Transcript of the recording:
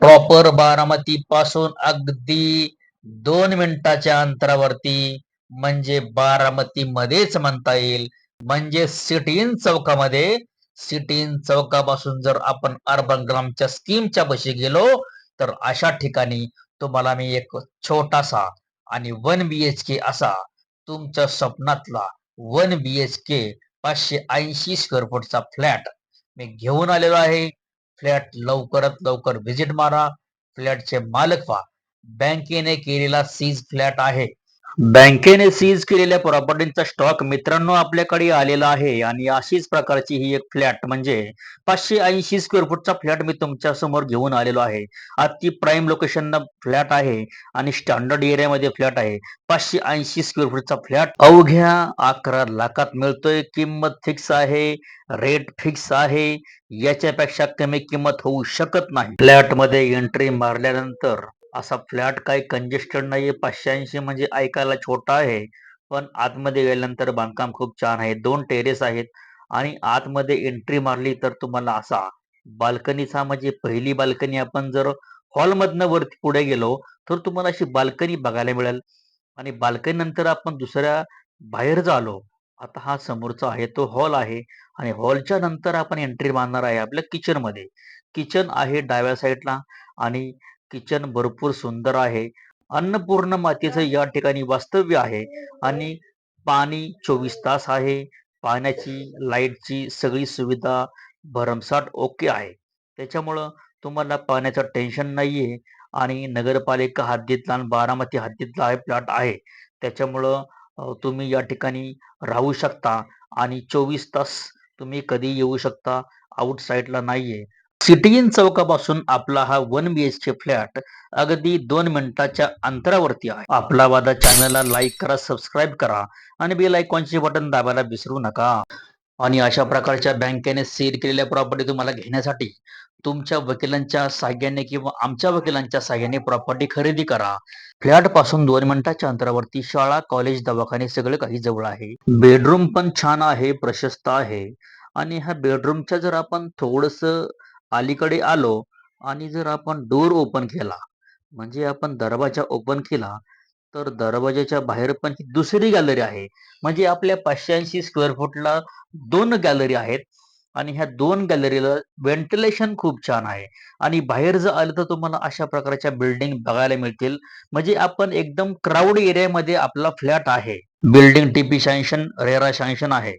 Proper Baramati पासून अगदी दोन मिनिटाच्या अंतरावरती म्हणजे बारामती मध्येच म्हणता येईल. म्हणजे सिटीन चौकामध्ये सिटीन चौकापासून जर आपण अर्बन ग्रामच्या स्कीमच्या बशी गेलो तर अशा ठिकाणी तुम्हाला मी एक छोटासा आणि वन बी एच के असा तुमच्या स्वप्नातला वन बी एच के पाचशे ऐंशी स्क्वेअर फूटचा फ्लॅट मी घेऊन आलेलो आहे. फ्लॅट लवकरात लवकर व्हिजिट मारा फ्लॅटचे मालक व्हा. बँकेने केलेला सीज फ्लॅट आहे. बँकेने सीज केलेल्या प्रॉपर्टीचा स्टॉक मित्रांनो आपल्याकडे आलेला आहे. आणि अशीच प्रकारची ही एक फ्लॅट म्हणजे पाचशे ऐंशी स्क्वेअर फूटचा फ्लॅट मी तुमच्यासमोर घेऊन आलेलो आहे. अति प्राईम लोकेशन फ्लॅट आहे आणि स्टँडर्ड एरियामध्ये फ्लॅट आहे. पाचशे ऐंशी स्क्वेअर फूटचा फ्लॅट अवघ्या अकरा लाखात मिळतोय. किंमत फिक्स आहे. रेट फिक्स आहे. याच्यापेक्षा कमी किंमत होऊ शकत नाही. फ्लॅटमध्ये एंट्री मारल्यानंतर असा फ्लॅट काही कंजेस्टेड नाहीये. पाचशे ऐंशी म्हणजे ऐकायला छोटा आहे. पण आतमध्ये गेल्यानंतर बांधकाम खूप छान आहे. दोन टेरेस आहेत. आणि आतमध्ये एंट्री मारली तर तुम्हाला असा बाल्कनीचा म्हणजे पहिली बाल्कनी आपण जर हॉलमधनं वरती पुढे गेलो तर तुम्हाला अशी बाल्कनी बघायला मिळेल. आणि बाल्कनी नंतर आपण दुसऱ्या बाहेर जालो आता हा समोरचा आहे तो हॉल आहे. आणि हॉलच्या नंतर आपण एंट्री मारणार आहे आपल्या किचनमध्ये. किचन आहे डाव्या साईडला आणि किचन भरपूर सुंदर आहे. अन्नपूर्ण मातेचं या ठिकाणी वास्तव्य आहे. आणि पाणी चोवीस तास आहे. पाण्याची लाईटची सगळी सुविधा भरमसाठ ओके आहे. त्याच्यामुळं तुम्हाला पाण्याचं टेन्शन नाहीये. आणि नगरपालिका हद्दीतला आणि बारामती हद्दीतला आहे प्लॉट आहे. त्याच्यामुळं तुम्ही या ठिकाणी राहू शकता. आणि चोवीस तास तुम्ही कधी येऊ शकता. आउटसाईडला नाहीये. सिटीन चौकापासून आपला हा one B H K flat अगदी दोन मिनिटाच्या अंतरावरती आहे. आपला वादा चॅनलला लाईक करा सबस्क्राईब करा आणि बेल आयकॉनचे बटन दाबायला विसरू नका. आणि अशा प्रकारच्या बँकेने सील केलेल्या प्रॉपर्टी तुम्हाला घेण्यासाठी तुमच्या वकिलांच्या साहाय्याने किंवा आमच्या वकिलांच्या सहाय्याने प्रॉपर्टी खरेदी करा. फ्लॅटपासून दोन मिनिटाच्या अंतरावरती शाळा कॉलेज दवाखाने सगळं काही जवळ आहे. बेडरूम पण छान आहे प्रशस्त आहे. आणि ह्या बेडरूमच्या जर आपण थोडस अलीकडे आलो आणि जर आपण डोर ओपन केला म्हणजे आपण दरवाजा ओपन केला तर दरवाजाच्या बाहेर पण ही दुसरी गॅलरी आहे. म्हणजे आपल्या पाचशे ऐंशी स्क्वेअर फुटला दोन गॅलरी आहेत आणि ह्या दोन गॅलरीला व्हेंटिलेशन खूप छान आहे. आणि बाहेर जर आलं तर तुम्हाला अशा प्रकारच्या बिल्डिंग बघायला मिळतील. म्हणजे आपण एकदम क्राऊड एरियामध्ये आपला फ्लॅट आहे. Building TP sanction RERA sanction आहे.